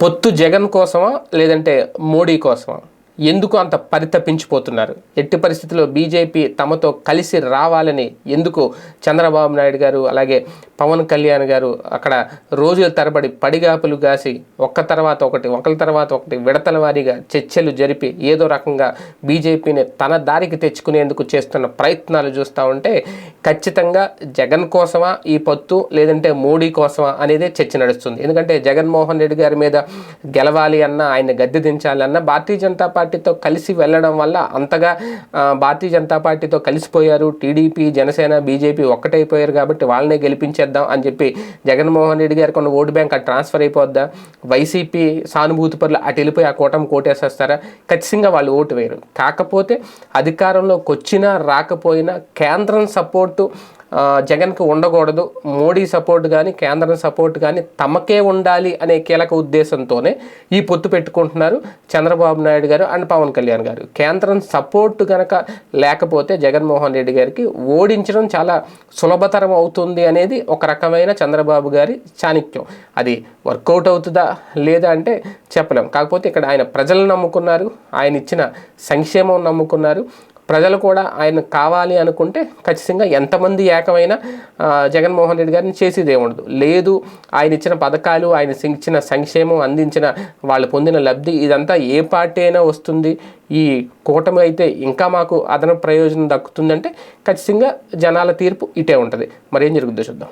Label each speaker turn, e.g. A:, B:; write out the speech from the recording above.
A: పొత్తు జగన్ కోసమా లేదంటే మోడీ కోసమా? ఎందుకు అంత పరితపించిపోతున్నారు? ఎట్టి పరిస్థితుల్లో బీజేపీ తమతో కలిసి రావాలని ఎందుకు చంద్రబాబు నాయుడు గారు అలాగే పవన్ కళ్యాణ్ గారు అక్కడ రోజుల తరబడి పడిగాపులు గాసి ఒక్క తర్వాత ఒకటి ఒకరి తర్వాత ఒకటి విడతల వారీగా చర్చలు జరిపి ఏదో రకంగా బీజేపీని తన దారికి తెచ్చుకునేందుకు చేస్తున్న ప్రయత్నాలు చూస్తూ ఉంటే ఖచ్చితంగా జగన్ కోసమా ఈ పొత్తు లేదంటే మోడీ కోసమా అనేది చర్చ నడుస్తుంది. ఎందుకంటే జగన్మోహన్ రెడ్డి గారి మీద గెలవాలి అన్న ఆయన గద్దె దించాలన్న భారతీయ జనతా పార్టీతో కలిసి వెళ్ళడం వల్ల అంతగా భారతీయ జనతా పార్టీతో కలిసిపోయారు. టీడీపీ జనసేన బీజేపీ ఒక్కటైపోయారు కాబట్టి వాళ్ళనే గెలిపించేద్దాం అని చెప్పి జగన్మోహన్ రెడ్డి గారికి ఉన్న ఓటు బ్యాంక్ అటు ట్రాన్స్ఫర్ అయిపోద్దా? వైసీపీ సానుభూతి పరులు అటు వెళ్ళిపోయి ఆ కూటమి కోటేసేస్తారా? ఖచ్చితంగా వాళ్ళు ఓటు వేయరు. కాకపోతే అధికారంలోకి వచ్చినా రాకపోయినా కేంద్రం సపోర్టు జగన్కి ఉండకూడదు మోడీ సపోర్ట్ కానీ కేంద్రం సపోర్ట్ కానీ తమకే ఉండాలి అనే కీలక ఉద్దేశంతోనే ఈ పొత్తు పెట్టుకుంటున్నారు చంద్రబాబు నాయుడు గారు అండ్ పవన్ కళ్యాణ్ గారు. కేంద్రం సపోర్ట్ కనుక లేకపోతే జగన్మోహన్ రెడ్డి గారికి ఓడించడం చాలా సులభతరం అవుతుంది అనేది ఒక రకమైన చంద్రబాబు గారి చాణిక్యం. అది వర్కౌట్ అవుతుందా లేదా అంటే చెప్పలేం. కాకపోతే ఇక్కడ ఆయన ప్రజలను నమ్ముకున్నారు ఆయన ఇచ్చిన సంక్షేమం నమ్ముకున్నారు. ప్రజలు కూడా ఆయన కావాలి అనుకుంటే ఖచ్చితంగా ఎంతమంది ఏకమైనా జగన్మోహన్ రెడ్డి గారిని చేసేదే ఉండదు లేదు ఆయన ఇచ్చిన పథకాలు ఆయన ఇచ్చిన సంక్షేమం అందించిన వాళ్ళు పొందిన లబ్ధి ఇదంతా ఏ పార్టీ అయినా వస్తుంది. ఈ కూటమి అయితే ఇంకా మాకు అదనపు ప్రయోజనం దక్కుతుందంటే ఖచ్చితంగా జనాల తీర్పు ఇటే ఉంటుంది. మరి ఏం జరుగుతుందో చూద్దాం.